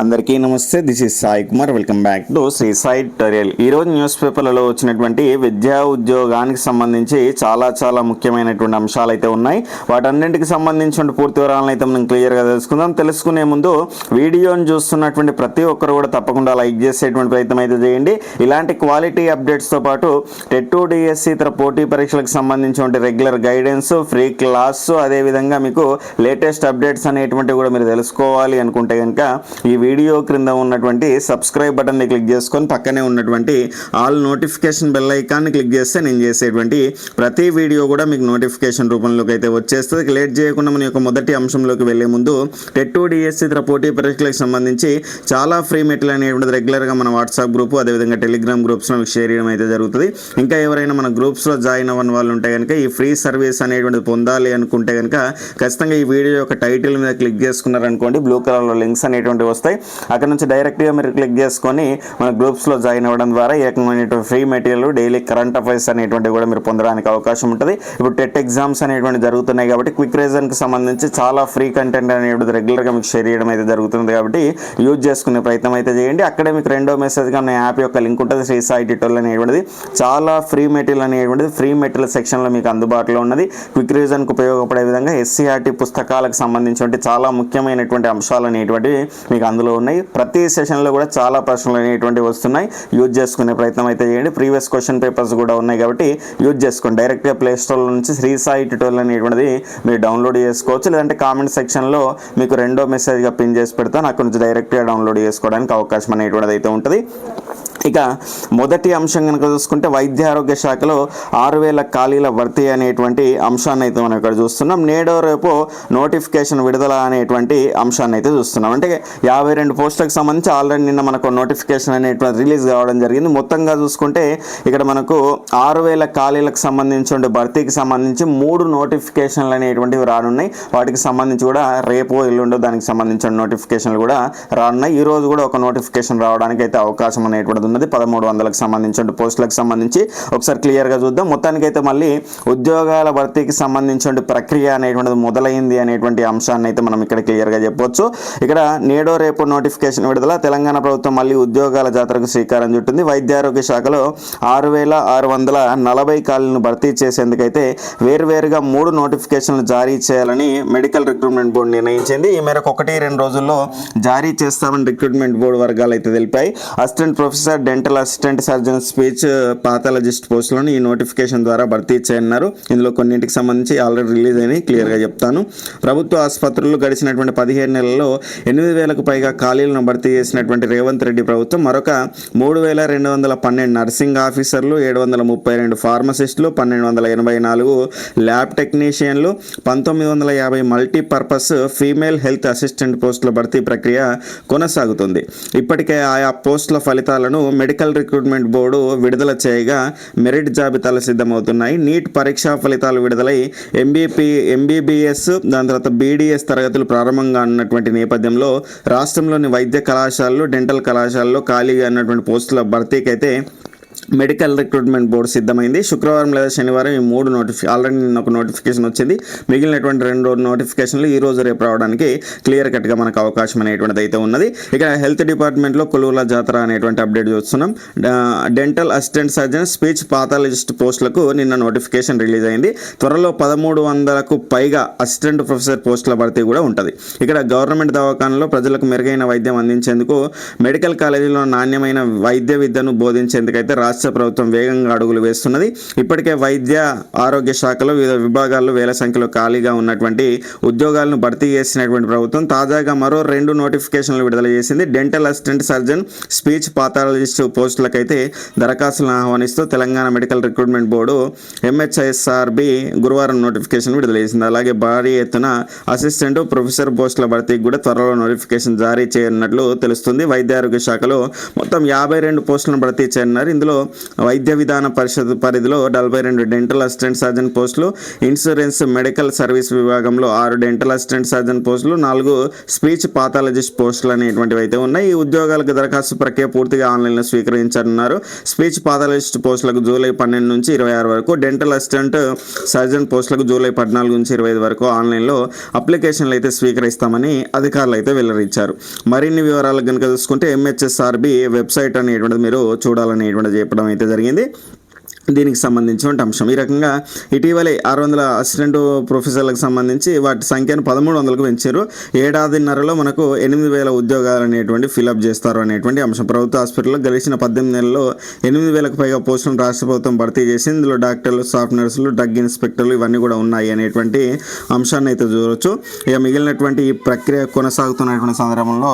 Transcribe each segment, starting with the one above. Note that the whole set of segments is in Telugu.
అందరికీ నమస్తే this is Sai Kumar. Welcome back to Sri Sai tutorial. ఈరోజు న్యూస్ పేపర్లలో వచ్చినటువంటి విద్యా ఉద్యోగానికి సంబంధించి చాలా చాలా ముఖ్యమైనటువంటి అంశాలు అయితే ఉన్నాయి. వాటన్నింటికి సంబంధించిన పూర్తి వివరాలను అయితే మనం క్లియర్గా తెలుసుకుందాం. తెలుసుకునే ముందు వీడియోని చూస్తున్నటువంటి ప్రతి ఒక్కరు కూడా తప్పకుండా లైక్ చేసేటువంటి ప్రయత్నం అయితే చేయండి. ఇలాంటి క్వాలిటీ అప్డేట్స్తో పాటు టెట్ డిఎస్సి ఇతర పోటీ పరీక్షలకు సంబంధించినటువంటి రెగ్యులర్ గైడెన్స్ ఫ్రీ క్లాస్ అదేవిధంగా మీకు లేటెస్ట్ అప్డేట్స్ అనేటువంటివి కూడా మీరు తెలుసుకోవాలి అనుకుంటే కనుక ఈ వీడియో క్రింద ఉన్నటువంటి సబ్స్క్రైబ్ బటన్ని క్లిక్ చేసుకొని పక్కనే ఉన్నటువంటి ఆల్ నోటిఫికేషన్ బెల్ ఐకాన్ని క్లిక్ చేస్తే నేను చేసేటువంటి ప్రతి వీడియో కూడా మీకు నోటిఫికేషన్ రూపంలోకి అయితే వచ్చేస్తుంది. లేట్ చేయకుండా మన యొక్క మొదటి అంశంలోకి వెళ్ళే ముందు టెట్ డిఎస్సి ఇతర పోటీ పరీక్షలకు సంబంధించి చాలా ఫ్రీ మెటీరియల్ అనేటువంటిది రెగ్యులర్గా మన వాట్సాప్ గ్రూప్ అదేవిధంగా టెలిగ్రామ్ గ్రూప్స్లో మీకు షేర్ చేయడం అయితే జరుగుతుంది. ఇంకా ఎవరైనా మన గ్రూప్స్లో జాయిన్ అవ్వని వాళ్ళు ఉంటే కనుక ఈ ఫ్రీ సర్వీస్ అనేటువంటిది పొందాలి అనుకుంటే కనుక ఖచ్చితంగా ఈ వీడియో యొక్క టైటిల్ మీద క్లిక్ చేసుకున్నారనుకోండి బ్లూ కలర్లో లింక్స్ అనేటువంటివి వస్తాయి. అక్కడ నుంచి డైరెక్ట్గా మీరు క్లిక్ చేసుకొని మన గ్రూప్స్లో జాయిన్ అవ్వడం ద్వారా ఈ రకమైనటువంటి free material daily current affairs అనేటువంటివి కూడా మీరు పొందడానికి అవకాశం ఉంటుంది. ఇప్పుడు టెట్ ఎగ్జామ్స్ అనేటువంటి జరుగుతున్నాయి కాబట్టి క్విక్ రీజన్కి సంబంధించి చాలా ఫ్రీ కంటెంట్ అనేది రెగ్యులర్గా మీకు షేర్ చేయడం అయితే జరుగుతుంది కాబట్టి యూజ్ చేసుకునే ప్రయత్నం అయితే చేయండి. అక్కడే మీకు రెండో మెసేజ్గా నా యాప్ యొక్క లింక్ ఉంటుంది. శ్రీ సాయి టిటోల్ అనేటువంటిది. చాలా ఫ్రీ మెటీరియల్ అనేటువంటిది. ఫ్రీ మెటీరియల్ సెక్షన్లో మీకు అందుబాటులో ఉన్నది. క్విక్ రీజన్కి ఉపయోగపడే విధంగా ఎస్సీఆర్టీ పుస్తకాలకు సంబంధించినటువంటి చాలా ముఖ్యమైనటువంటి అంశాలు అనేటువంటివి మీకు అందులో ఉన్నాయి. ప్రతి సెషన్లో కూడా చాలా ప్రశ్నలు అనేటువంటివి వస్తున్నాయి. యూజ్ చేసుకునే ప్రయత్నం అయితే చేయండి. ప్రీవియస్ క్వశ్చన్ పేపర్స్ కూడా ఉన్నాయి కాబట్టి యూజ్ చేసుకోండి. డైరెక్ట్గా ప్లే స్టోర్ నుంచి శ్రీ సాయి ట్యూటోరియల్ అనేటువంటిది మీరు డౌన్లోడ్ చేసుకోవచ్చు. లేదంటే కామెంట్ సెక్షన్లో మీకు రెండో మెసేజ్గా పిన్ చేసి పెడతాను అక్కడ నుంచి డైరెక్ట్గా డౌన్లోడ్ చేసుకోవడానికి అవకాశం అనేటువంటిది అయితే ఉంటుంది. ఇక మొదటి అంశం కనుక చూసుకుంటే వైద్య ఆరోగ్య శాఖలో ఆరు వేల ఖాళీల భర్తీ అనేటువంటి అంశాన్ని అయితే మనం ఇక్కడ చూస్తున్నాం. నేడో రేపు నోటిఫికేషన్ విడుదల అనేటువంటి అంశాన్ని అయితే చూస్తున్నాం. అంటే యాభై రెండు పోస్టులకు సంబంధించి ఆల్రెడీ నిన్న మనకు నోటిఫికేషన్ అనేటువంటి రిలీజ్ కావడం జరిగింది. మొత్తంగా చూసుకుంటే ఇక్కడ మనకు ఆరు వేల ఖాళీలకు సంబంధించి భర్తీకి సంబంధించి మూడు నోటిఫికేషన్లు అనేటువంటివి రానున్నాయి. వాటికి సంబంధించి కూడా రేపు ఎల్లుండో దానికి సంబంధించిన నోటిఫికేషన్లు కూడా రానున్నాయి. ఈరోజు కూడా ఒక నోటిఫికేషన్ రావడానికి అయితే అవకాశం అనేటువంటిది ఉన్నది. పదమూడు వందలకు సంబంధించిన పోస్టులకు సంబంధించి ఒకసారి క్లియర్గా చూద్దాం. మొత్తానికి అయితే మళ్ళీ ఉద్యోగాల భర్తీకి సంబంధించిన ప్రక్రియ అనేటువంటిది మొదలైంది అనేటువంటి అంశాన్ని అయితే మనం ఇక్కడ క్లియర్గా చెప్పొచ్చు. ఇక్కడ నేడో రేపు నోటిఫికేషన్ విడుదల. తెలంగాణ ప్రభుత్వం మళ్ళీ ఉద్యోగాల జాతరకు శ్రీకారం చుట్టింది. వైద్యారోగ్య శాఖలో ఆరు వేల ఆరు వందల నలభై ఖాళీలను భర్తీ చేసేందుకైతే వేరువేరుగా మూడు నోటిఫికేషన్లు జారీ చేయాలని మెడికల్ రిక్రూట్మెంట్ బోర్డు నిర్ణయించింది. ఈ మేరకు ఒకటి రెండు రోజుల్లో జారీ చేస్తామని రిక్రూట్మెంట్ బోర్డు వర్గాలు అయితే తెలిపాయి. Assistant professor dental assistant surgeon speech pathologist పోస్టులను ఈ నోటిఫికేషన్ ద్వారా భర్తీ చేయనున్నారు. ఇందులో కొన్నింటికి సంబంధించి ఆల్రెడీ రిలీజ్ అయినాయి. క్లియర్గా చెప్తాను. ప్రభుత్వ ఆసుపత్రులు గడిచినటువంటి పదిహేను నెలల్లో ఎనిమిది వేలకు పైగా ఖాళీలను భర్తీ చేసినటువంటి రేవంత్ రెడ్డి ప్రభుత్వం మరొక మూడు వేల రెండు వందల పన్నెండు నర్సింగ్ ఆఫీసర్లు ఏడు వందల ముప్పై రెండు ఫార్మసిస్టులు పన్నెండు వందల ఎనభై నాలుగు ల్యాబ్ టెక్నీషియన్లు పంతొమ్మిది వందల యాభై మల్టీపర్పస్ ఫీమేల్ హెల్త్ అసిస్టెంట్ పోస్టుల భర్తీ ప్రక్రియ కొనసాగుతుంది. ఇప్పటికే ఆయా పోస్టుల ఫలితాలను మెడికల్ రిక్రూట్మెంట్ బోర్డు విడుదల చేయగా మెరిట్ జాబితాలు సిద్ధమవుతున్నాయి. నీట్ పరీక్షా ఫలితాలు విడుదలై ఎంబీపీ ఎంబీబీఎస్ దాని తర్వాత బీడీఎస్ తరగతులు ప్రారంభంగా ఉన్నటువంటి నేపథ్యంలో రాష్ట్రంలోని వైద్య కళాశాలలు డెంటల్ కళాశాలలో ఖాళీగా ఉన్నటువంటి పోస్టుల భర్తీకి అయితే మెడికల్ రిక్రూట్మెంట్ బోర్డు సిద్ధమైంది. శుక్రవారం లేదా శనివారం ఈ మూడు నోటిఫి ఆల్రెడీ నిన్న ఒక నోటిఫికేషన్ వచ్చింది. మిగిలినటువంటి రెండు నోటిఫికేషన్లు ఈ రోజు రేపు రావడానికి క్లియర్ కట్గా మనకు అవకాశం అనేటువంటిది అయితే ఉన్నది. ఇక హెల్త్ డిపార్ట్మెంట్లో కొలువుల జాతర అనేటువంటి అప్డేట్ చూస్తున్నాం. Dental assistant surgeon speech pathologist పోస్టులకు నిన్న నోటిఫికేషన్ రిలీజ్ అయింది. త్వరలో పదమూడు వందలకు పైగా అసిస్టెంట్ ప్రొఫెసర్ పోస్టుల భర్తీ కూడా ఉంటుంది. ఇక్కడ గవర్నమెంట్ దవాఖానలో ప్రజలకు మెరుగైన వైద్యం అందించేందుకు మెడికల్ కాలేజీలో నాణ్యమైన వైద్య విద్యను బోధించేందుకైతే రాష్ట్ర ప్రభుత్వం వేగంగా అడుగులు వేస్తున్నది. ఇప్పటికే వైద్య ఆరోగ్య శాఖలో వివిధ విభాగాల్లో వేల సంఖ్యలో ఖాళీగా ఉన్నటువంటి ఉద్యోగాలను భర్తీ చేసినటువంటి ప్రభుత్వం తాజాగా మరో రెండు నోటిఫికేషన్లు విడుదల చేసింది. Dental assistant surgeon speech pathologist పోస్టులకైతే దరఖాస్తులను ఆహ్వానిస్తూ Telangana medical recruitment board MHSRB గురువారం నోటిఫికేషన్ విడుదల చేసింది. అలాగే భారీ ఎత్తున అసిస్టెంట్ ప్రొఫెసర్ పోస్టుల భర్తీకి కూడా త్వరలో నోటిఫికేషన్ జారీ చేయనున్నట్లు తెలుస్తుంది. వైద్య ఆరోగ్య శాఖలో మొత్తం యాభై రెండు పోస్టులను భర్తీ చేయనున్నారు. ఇందులో వైద్య విధాన పరిషత్ పరిధిలో నలభై రెండు డెంటల్ అసిస్టెంట్ సర్జన్ పోస్టులు ఇన్సూరెన్స్ మెడికల్ సర్వీస్ విభాగంలో ఆరు డెంటల్ అసిస్టెంట్ సర్జన్ పోస్టులు నాలుగు స్పీచ్ పాథాలజిస్ట్ పోస్టులు అనేటువంటివి అయితే ఉన్నాయి. ఈ ఉద్యోగాలకు దరఖాస్తు ప్రక్రియ పూర్తిగా ఆన్లైన్లో స్వీకరించనున్నారు. స్పీచ్ పాథాలజిస్ట్ పోస్టులకు జూలై పన్నెండు నుంచి ఇరవై ఆరు వరకు డెంటల్ అసిస్టెంట్ సర్జన్ పోస్టులకు జూలై పద్నాలుగు నుంచి ఇరవై ఐదు వరకు ఆన్లైన్లో అప్లికేషన్లు అయితే స్వీకరిస్తామని అధికారులు అయితే వెల్లడించారు. మరిన్ని వివరాలు కనుక చూసుకుంటే ఎంహెచ్ఎస్ఆర్బి వెబ్సైట్ అనేటువంటిది మీరు చూడాలనేటువంటిది చెప్పడం అయితే జరిగింది. దీనికి సంబంధించినటువంటి అంశం. ఈ రకంగా ఇటీవలే ఆరు వందల అసిస్టెంట్ ప్రొఫెసర్లకు సంబంధించి వాటి సంఖ్యను పదమూడు వందలకు పెంచారు. ఏడాదిన్నరలో మనకు ఎనిమిది వేల ఉద్యోగాలు అనేటువంటి ఫిలప్ చేస్తారు అనేటువంటి అంశం. ప్రభుత్వ హాస్పిటల్లో గడిచిన పద్దెనిమిది నెలల్లో ఎనిమిది వేలకు పైగా పోస్టులను రాష్ట్ర ప్రభుత్వం భర్తీ చేసి ఇందులో డాక్టర్లు స్టాఫ్ నర్సులు డ్రగ్ ఇన్స్పెక్టర్లు ఇవన్నీ కూడా ఉన్నాయి అనేటువంటి అంశాన్ని అయితే చూడవచ్చు ఇక మిగిలినటువంటి ఈ ప్రక్రియ కొనసాగుతున్నటువంటి సందర్భంలో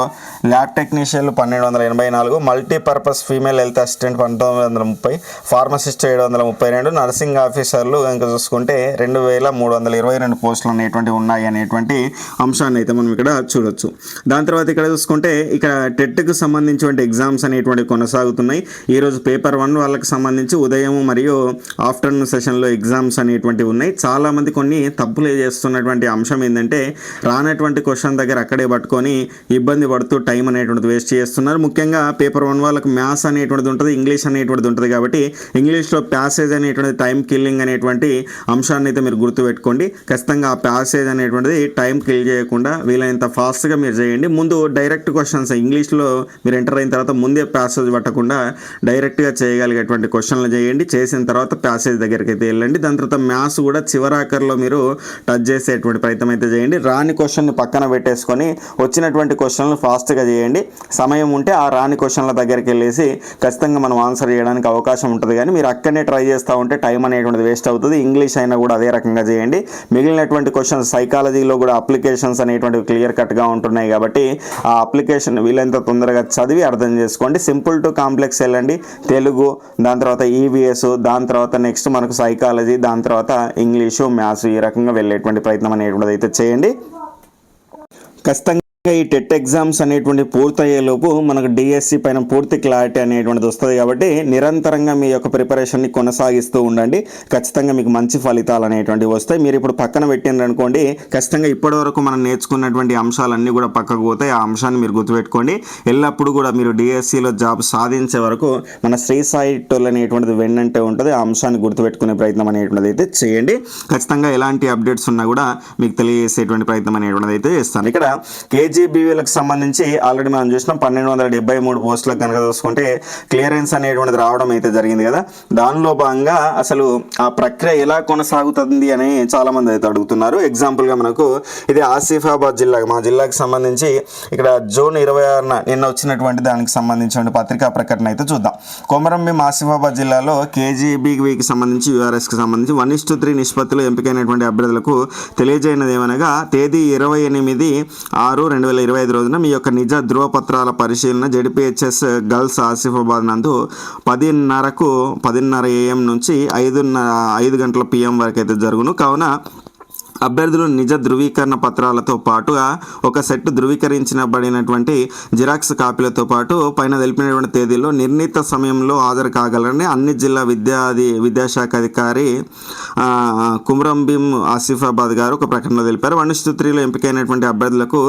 ల్యాబ్ టెక్నీషియన్లు పన్నెండు వందల ఎనభై నాలుగు మల్టీపర్పస్ ఫీమేల్ హెల్త్ అసిస్టెంట్ పంతొమ్మిది వందల ముప్పై ఫార్మసిస్ట్ ఏడు వందల ముప్పై రెండు నర్సింగ్ ఆఫీసర్లు ఇంకా చూసుకుంటే రెండు వేల మూడు వందల ఇరవై రెండు పోస్టులు అనేటువంటి ఉన్నాయి అనేటువంటి అంశాన్ని అయితే మనం ఇక్కడ చూడొచ్చు. దాని తర్వాత ఇక్కడ చూసుకుంటే ఇక్కడ టెట్కు సంబంధించినటువంటి ఎగ్జామ్స్ అనేటువంటివి కొనసాగుతున్నాయి. ఈరోజు పేపర్ వన్ వాళ్ళకి సంబంధించి ఉదయం మరియు ఆఫ్టర్నూన్ సెషన్లో ఎగ్జామ్స్ అనేటువంటివి ఉన్నాయి. చాలామంది కొన్ని తప్పులు చేస్తున్నటువంటి అంశం ఏంటంటే రానటువంటి క్వశ్చన్ దగ్గర అక్కడే పట్టుకొని ఇబ్బంది పడుతూ టైం అనేటువంటిది వేస్ట్ చేస్తున్నారు. ముఖ్యంగా పేపర్ వన్ వాళ్ళకి మ్యాథ్స్ అనేటువంటిది ఉంటుంది ఇంగ్లీష్ అనేటువంటిది ఉంటుంది కాబట్టి ఇంగ్లీష్లో ప్యాసేజ్ అనేటువంటి టైం కిల్లింగ్ అనేటువంటి అంశాన్ని అయితే మీరు గుర్తుపెట్టుకోండి. ఖచ్చితంగా ఆ ప్యాసేజ్ అనేటువంటిది టైం కిల్ చేయకుండా వీలైనంత ఫాస్ట్గా మీరు చేయండి. ముందు డైరెక్ట్ క్వశ్చన్స్ ఇంగ్లీష్లో మీరు ఎంటర్ అయిన తర్వాత ముందే ప్యాసేజ్ పట్టకుండా డైరెక్ట్గా చేయగలిగేటువంటి క్వశ్చన్లు చేయండి. చేసిన తర్వాత ప్యాసేజ్ దగ్గరికి అయితే వెళ్ళండి. దాని తర్వాత మ్యాథ్స్ కూడా చివరాకర్లో మీరు టచ్ చేసేటువంటి ప్రయత్నం అయితే చేయండి. రాని క్వశ్చన్ని పక్కన పెట్టేసుకొని వచ్చినటువంటి క్వశ్చన్లు ఫాస్ట్గా చేయండి. సమయం ఉంటే ఆ రాని క్వశ్చన్ల దగ్గరికి వెళ్ళేసి ఖచ్చితంగా మనం ఆన్సర్ చేయడానికి అవకాశం ఉంటుంది. కానీ మీరు అక్కడనే ట్రై చేస్తూ ఉంటే టైం అనేటువంటిది వేస్ట్ అవుతుంది. ఇంగ్లీష్ అయినా కూడా అదే రకంగా చేయండి. మిగిలినటువంటి క్వశ్చన్స్ సైకాలజీలో కూడా అప్లికేషన్స్ అనేటువంటివి క్లియర్ కట్గా ఉంటున్నాయి కాబట్టి ఆ అప్లికేషన్ వీలైనంత తొందరగా చదివి అర్థం చేసుకోండి. సింపుల్ టు కాంప్లెక్స్ వెళ్ళండి. తెలుగు దాని తర్వాత ఈవీఎస్ దాని తర్వాత నెక్స్ట్ మనకు సైకాలజీ దాని తర్వాత ఇంగ్లీషు మ్యాథ్స్ ఈ రకంగా వెళ్ళేటువంటి ప్రయత్నం అనేటువంటిది అయితే చేయండి. ఖచ్చితంగా ఈ టెట్ ఎగ్జామ్స్ అనేటువంటి పూర్తయ్యేలోపు మనకు డిఎస్సి పైన పూర్తి క్లారిటీ అనేటువంటిది వస్తుంది కాబట్టి నిరంతరంగా మీ యొక్క ప్రిపరేషన్ని కొనసాగిస్తూ ఉండండి. ఖచ్చితంగా మీకు మంచి ఫలితాలు అనేటువంటివి వస్తాయి. మీరు ఇప్పుడు పక్కన పెట్టిండ్రు అనుకోండి ఖచ్చితంగా ఇప్పటివరకు మనం నేర్చుకున్నటువంటి అంశాలన్నీ కూడా పక్కకు పోతాయి. ఆ అంశాన్ని మీరు గుర్తుపెట్టుకోండి. ఎల్లప్పుడూ కూడా మీరు డిఎస్సిలో జాబ్ సాధించే వరకు మన శ్రీ సాయి టోల్ అనేటువంటిది వెన్నంటే ఉంటుంది. ఆ అంశాన్ని గుర్తుపెట్టుకునే ప్రయత్నం అనేటువంటిది అయితే చేయండి. ఖచ్చితంగా ఎలాంటి అప్డేట్స్ ఉన్నా కూడా మీకు తెలియజేసేటువంటి ప్రయత్నం అనేటువంటిది అయితే చేస్తాను. ఇక్కడ కేజీ కేజీబీవీలకు సంబంధించి ఆల్రెడీ మనం చూసినాం పన్నెండు వందల డెబ్బై మూడు పోస్టులకు కనుక చూసుకుంటే క్లియరెన్స్ అనేటువంటిది రావడం అయితే జరిగింది కదా. దానిలో భాగంగా అసలు ఆ ప్రక్రియ ఎలా కొనసాగుతుంది అని చాలామంది అయితే అడుగుతున్నారు. ఎగ్జాంపుల్గా మనకు ఇది ఆసిఫాబాద్ జిల్లా మా జిల్లాకు సంబంధించి ఇక్కడ జూన్ ఇరవై ఆరున నిన్న వచ్చినటువంటి దానికి సంబంధించిన పత్రికా ప్రకటన అయితే చూద్దాం. కొమరంభీం ఆసిఫాబాద్ జిల్లాలో కేజీబీకి సంబంధించి యూఆర్ఎస్కి సంబంధించి వన్ ఇస్ త్రీ నిష్పత్తిలో ఎంపికైనటువంటి అభ్యర్థులకు తెలియజేయనది ఏమనగా తేదీ ఇరవై ఎనిమిది ఆరు రెండు వేల ఇరవై ఐదు రోజున మీ యొక్క నిజ ధృవపత్రాల పరిశీలన జడిపిహెచ్ఎస్ గర్ల్స్ ఆసిఫాబాద్ నందు పదిన్నరకు పదిన్నర ఏఎం నుంచి ఐదున్నర ఐదు గంటల పిఎం వరకు అయితే జరుగును. కావున అభ్యర్థులు నిజ ధృవీకరణ పత్రాలతో పాటుగా ఒక సెట్ ధృవీకరించబడినటువంటి జిరాక్స్ కాపీలతో పాటు పైన తెలిపినటువంటి తేదీలో నిర్ణీత సమయంలో హాజరు కాగలరని అన్ని జిల్లా విద్యాది విద్యాశాఖ అధికారి ఆ, కుమ్రంభీం ఆసిఫాబాద్ గారు ఒక ప్రకటనలో తెలిపారు. వనిష్ఠ త్రీలో ఎంపికైనటువంటి అభ్యర్థులకు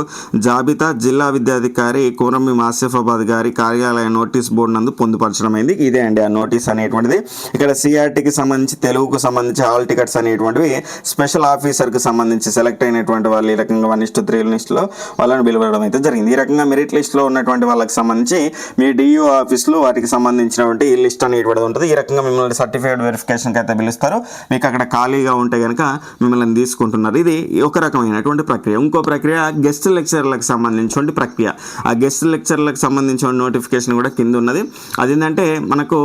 జాబితా జిల్లా విద్యాధికారి కుమ్రంభీం ఆసిఫాబాద్ గారి కార్యాలయ నోటీస్ బోర్డు నందు పొందుపరచడమైంది. ఇదే అండి ఆ నోటీస్ అనేటువంటిది. ఇక్కడ సిఆర్టీకి సంబంధించి తెలుగుకు సంబంధించి హాల్ టికెట్స్ అనేటువంటివి స్పెషల్ ఆఫీసర్కి సంబంధించి సెలెక్ట్ అయినటువంటి వాళ్ళు ఈ రకంగా వన్ ఇస్టు త్రీ లిస్ట్లో వాళ్ళని పిలవడం అయితే జరిగింది. ఈ రకంగా మెరిట్ లిస్ట్లో ఉన్నటువంటి వాళ్ళకి సంబంధించి మీ డియూ ఆఫీస్లో వాటికి సంబంధించినటువంటి లిస్ట్ అనేటువంటిది ఉంటుంది. ఈ రకంగా మిమ్మల్ని సర్టిఫైడ్ వెరిఫికేషన్కి అయితే పిలుస్తారు. మీకు అక్కడ ఖాళీగా ఉంటే కనుక మిమ్మల్ని తీసుకుంటున్నారు. ఇది ఒక రకమైనటువంటి ప్రక్రియ. ఇంకో ప్రక్రియ గెస్ట్ లెక్చర్లకు సంబంధించినటువంటి ప్రక్రియ. ఆ గెస్ట్ లెక్చర్లకు సంబంధించిన నోటిఫికేషన్ కూడా కింద ఉన్నది. అదేంటంటే మనకు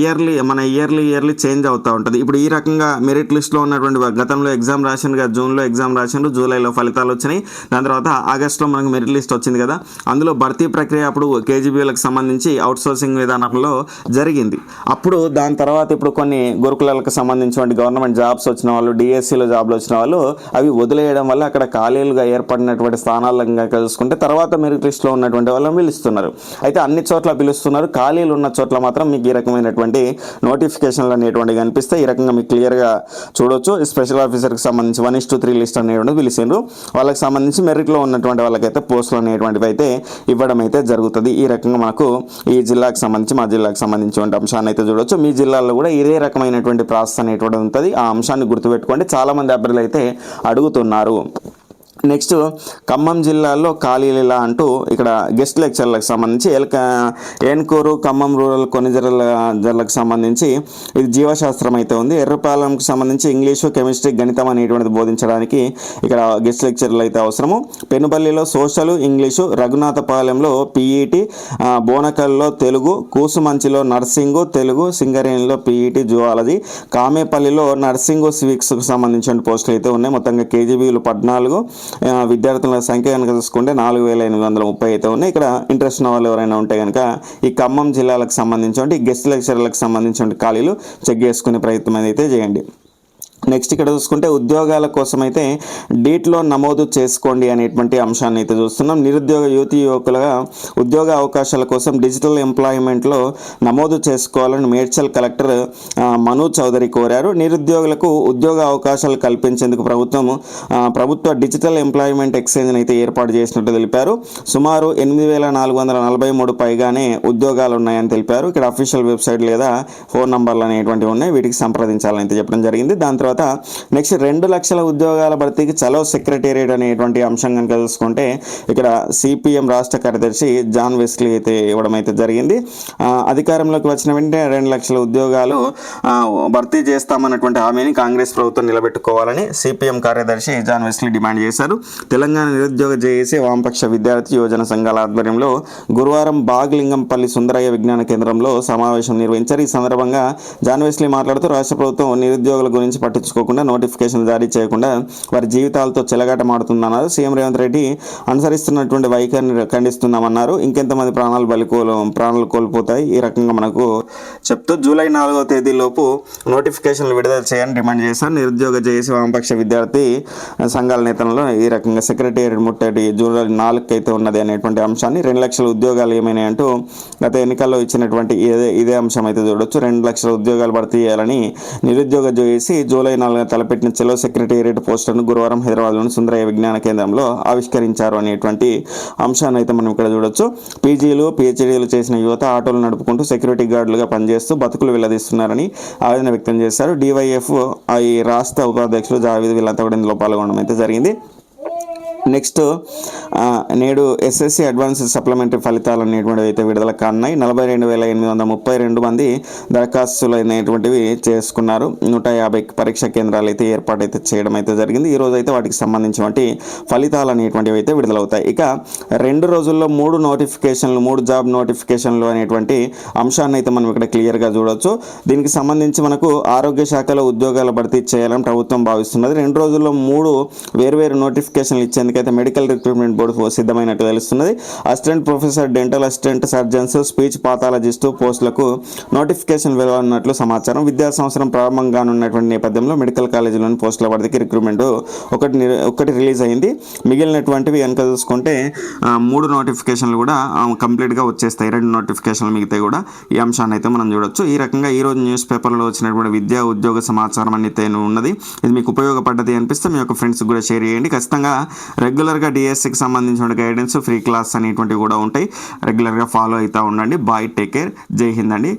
ఇయర్లీ మన ఇయర్లీ ఇయర్లీ చేంజ్ అవుతూ ఉంటుంది. ఇప్పుడు ఈ రకంగా మెరిట్ లిస్ట్లో ఉన్నటువంటి గతంలో ఎగ్జామ్ రాసిన జూన్లో ఎగ్జామ్ రాసిండ్రు జూలైలో ఫలితాలు వచ్చినాయి. దాని తర్వాత ఆగస్టులో మనకు మెరిట్ లిస్ట్ వచ్చింది కదా. అందులో భర్తీ ప్రక్రియ అప్పుడు కేజీబీలకు సంబంధించి అవుట్ సోర్సింగ్ విధానంలో జరిగింది. అప్పుడు దాని తర్వాత ఇప్పుడు కొన్ని గురుకులాలకు సంబంధించినటువంటి గవర్నమెంట్ జాబ్స్ వచ్చిన వాళ్ళు డిఎస్సిలో జాబ్లు వచ్చిన వాళ్ళు అవి వదిలేయడం వల్ల అక్కడ ఖాళీలుగా ఏర్పడినటువంటి స్థానాలను కనుక చూసుకుంటే తర్వాత మెరిట్ లిస్ట్లో ఉన్నటువంటి వాళ్ళని పిలుస్తున్నారు. అయితే అన్ని చోట్ల పిలుస్తున్నారు. ఖాళీలు ఉన్న చోట్ల మాత్రం మీకు ఈ రకమైనటువంటి నోటిఫికేషన్లు అనేటువంటివి కనిపిస్తాయి. ఈ రకంగా మీకు క్లియర్గా చూడొచ్చు. ఈ స్పెషల్ ఆఫీసర్కి సంబంధించి వన్ లిస్ట్ త్రీ లిస్ట్ అనేటువంటి పిలిచిండ్రు. వాళ్ళకి సంబంధించి మెరిట్లో ఉన్నటువంటి వాళ్ళకైతే పోస్టులు అనేటువంటివి అయితే ఇవ్వడం అయితే జరుగుతుంది. ఈ రకంగా మనకు ఈ జిల్లాకు సంబంధించి మా జిల్లాకు సంబంధించినటువంటి అంశాన్ని అయితే చూడొచ్చు. మీ జిల్లాలో కూడా ఇదే రకమైనటువంటి ప్రాసెస్ అనేటువంటి ఉంటుంది. ఆ అంశాన్ని గుర్తుపెట్టుకోండి. చాలామంది అభ్యర్థులు అయితే అడుగుతున్నారు. నెక్స్ట్ ఖమ్మం జిల్లాలో ఖాళీలు అంటూ ఇక్కడ గెస్ట్ లెక్చర్లకు సంబంధించి ఎలక ఏన్కూరు ఖమ్మం రూరల్ కొన్ని జిల్లాలకు సంబంధించి ఇది జీవశాస్త్రం అయితే ఉంది. ఎర్రపాలెంకు సంబంధించి ఇంగ్లీషు కెమిస్ట్రీ గణితం అనేటువంటిది బోధించడానికి ఇక్కడ గెస్ట్ లెక్చర్లు అయితే అవసరము. పెనుపల్లిలో సోషల్ ఇంగ్లీషు రఘునాథపాలెంలో పీఈటి బోనకల్లో తెలుగు కూసుమంచిలో నర్సింగు తెలుగు సింగరేణిలో పీఈటి జువాలజీ కామేపల్లిలో నర్సింగు సివిక్స్కు సంబంధించిన పోస్టులు అయితే ఉన్నాయి. మొత్తంగా కేజీబీలు పద్నాలుగు విద్యార్థుల సంఖ్య కనుక చూసుకుంటే నాలుగు వేల ఎనిమిది వందల ముప్పై అయితే ఉన్నాయి. ఇక్కడ ఇంట్రెస్ట్ ఉన్న వాళ్ళు ఎవరైనా ఉంటే కనుక ఈ ఖమ్మం జిల్లాలకు సంబంధించి గెస్ట్ లెక్చర్లకు సంబంధించిన ఖాళీలు చెక్ చేసుకునే ప్రయత్నం అయితే చేయండి. నెక్స్ట్ ఇక్కడ చూసుకుంటే ఉద్యోగాల కోసం అయితే డీట్లో నమోదు చేసుకోండి అనేటువంటి అంశాన్ని అయితే చూస్తున్నాం. నిరుద్యోగ యువతి యువకులుగా ఉద్యోగ అవకాశాల కోసం డిజిటల్ ఎంప్లాయ్మెంట్లో నమోదు చేసుకోవాలని మేడ్చల్ కలెక్టర్ మను చౌదరి కోరారు. నిరుద్యోగులకు ఉద్యోగ అవకాశాలు కల్పించేందుకు ప్రభుత్వం ప్రభుత్వ డిజిటల్ ఎంప్లాయ్మెంట్ ఎక్స్చేంజ్ని అయితే ఏర్పాటు చేసినట్టు తెలిపారు. సుమారు ఎనిమిది వేల నాలుగు వందల నలభై మూడు పైగానే ఉద్యోగాలు ఉన్నాయని తెలిపారు. ఇక్కడ అఫీషియల్ వెబ్సైట్ లేదా ఫోన్ నంబర్లు అనేటువంటివి ఉన్నాయి. వీటికి సంప్రదించాలని అయితే చెప్పడం జరిగింది. దాని తర్వాత నెక్స్ట్ రెండు లక్షల ఉద్యోగాల భర్తీకి చలో సెక్రటేరియట్ అనేటువంటి అంశం కనుక చూసుకుంటే ఇక్కడ సిపిఎం రాష్ట్ర కార్యదర్శి జాన్ వెస్లీ అయితే ఇవ్వడం అయితే జరిగింది. అధికారంలోకి వచ్చిన వెంటనే రెండు లక్షల ఉద్యోగాలు భర్తీ చేస్తామన్నటువంటి హామీని కాంగ్రెస్ ప్రభుత్వం నిలబెట్టుకోవాలని సిపిఎం కార్యదర్శి జాన్ వెస్లీ డిమాండ్ చేశారు. తెలంగాణ నిరుద్యోగ జేఏసీ వామపక్ష విద్యార్థి యోజన సంఘాల ఆధ్వర్యంలో గురువారం బాగ్లింగంపల్లి సుందరయ్య విజ్ఞాన కేంద్రంలో సమావేశం నిర్వహించారు. ఈ సందర్భంగా జాన్ వెస్లీ మాట్లాడుతూ రాష్ట్ర ప్రభుత్వం నిరుద్యోగుల గురించి పట్టించుకోకుండా నోటిఫికేషన్ జారీ చేయకుండా వారి జీవితాలతో చెలగాటమాడుతుందన్నారు. సీఎం రేవంత్ రెడ్డి అనుసరిస్తున్నటువంటి వైఖరిని ఖండిస్తున్నామన్నారు. ఇంకెంతమంది ప్రాణాలు బలికోలు ప్రాణాలు కోల్పోతాయి? ఈ రకంగా మనకు చెప్తూ జూలై నాలుగో తేదీలోపు నోటిఫికేషన్లు విడుదల చేయాలని డిమాండ్ చేశారు. నిరుద్యోగ జేఏసీ వామపక్ష విద్యార్థి సంఘాల నేతలలో ఈ రకంగా సెక్రటేరియట్ ముట్టడి జూలై నాలుగుకి అయితే ఉన్నది అనేటువంటి అంశాన్ని రెండు లక్షల ఉద్యోగాలు ఏమైనాయి అంటూ గత ఎన్నికల్లో ఇచ్చినటువంటి ఇదే ఇదే అంశం అయితే చూడొచ్చు. రెండు లక్షల ఉద్యోగాలు భర్తీ చేయాలని నిరుద్యోగ జేఏసీ జూలై నాలుగున తలపెట్టిన చెలో సెక్రటేరియట్ పోస్టులను గురువారం హైదరాబాద్లోని సుందరయ్య విజ్ఞాన కేంద్రంలో ఆవిష్కరించారు అనేటువంటి అంశాన్ని అయితే మనం ఇక్కడ చూడొచ్చు. పీజీలు పిహెచ్డీలు చేసిన యువత ఆటోలు నడుపుకుంటూ సెక్యూరిటీ గార్డులుగా పనిచేస్తూ బతుకులు వెల్లదీస్తున్నారని ఆవేదన వ్యక్తం చేశారు. డివైఎఫ్ ఈ రాష్ట్ర ఉపాధ్యక్షులు జావేద్ వీళ్ళంతా కూడా ఇందులో పాల్గొనడం అయితే జరిగింది. నెక్స్ట్ నేడు ఎస్ఎస్సి అడ్వాన్స్ సప్లిమెంటరీ ఫలితాలు అనేటువంటివి అయితే విడుదల కానున్నాయి. నలభై రెండు వేల ఎనిమిది వందల ముప్పై రెండు మంది దరఖాస్తులు అనేటువంటివి చేసుకున్నారు. నూట యాభై పరీక్ష కేంద్రాలు అయితే ఏర్పాటు అయితే చేయడం అయితే జరిగింది. ఈ రోజు అయితే వాటికి సంబంధించినటువంటి ఫలితాలు అనేటువంటివి అయితే విడుదలవుతాయి. ఇక రెండు రోజుల్లో మూడు నోటిఫికేషన్లు మూడు జాబ్ నోటిఫికేషన్లు అనేటువంటి అంశాన్ని అయితే మనం ఇక్కడ క్లియర్గా చూడొచ్చు. దీనికి సంబంధించి మనకు ఆరోగ్య శాఖలో ఉద్యోగాల భర్తీ చేయాలని ప్రభుత్వం భావిస్తున్నది. రెండు రోజుల్లో మూడు వేరువేరు నోటిఫికేషన్లు అయితే మెడికల్ రిక్రూట్మెంట్ బోర్డు సిద్ధమైనట్టు తెలుస్తున్నది. Assistant professor dental assistant surgeons speech pathologist పోస్టులకు నోటిఫికేషన్ వెలువడినట్లు సమాచారం. విద్యా సంవత్సరం ప్రారంభం కానున్నటువంటి నేపథ్యంలో మెడికల్ కాలేజీలోని పోస్టుల వారికి రిక్రూట్మెంట్ ఒకటి ఒకటి రిలీజ్ అయింది. మిగిలినటువంటివి కనుక చూసుకుంటే మూడు నోటిఫికేషన్లు కూడా కంప్లీట్గా వచ్చేస్తాయి. రెండు నోటిఫికేషన్లు మిగతాయి కూడా. ఈ అంశాన్ని అయితే మనం చూడొచ్చు. ఈ రకంగా ఈరోజు న్యూస్ పేపర్లో వచ్చినటువంటి విద్యా ఉద్యోగ సమాచారం అనేది ఉన్నది. ఇది మీకు ఉపయోగపడ్డది అనిపిస్తే మీ యొక్క ఫ్రెండ్స్కి కూడా షేర్ చేయండి. ఖచ్చితంగా రెగ్యులర్గా డిఎస్సికి సంబంధించిన గైడెన్స్ ఫ్రీ క్లాస్ అనేటువంటివి కూడా ఉంటాయి. రెగ్యులర్గా ఫాలో అవుతూ ఉండండి. బాయ్ టేక్ కేర్ జై హింద్ అండి.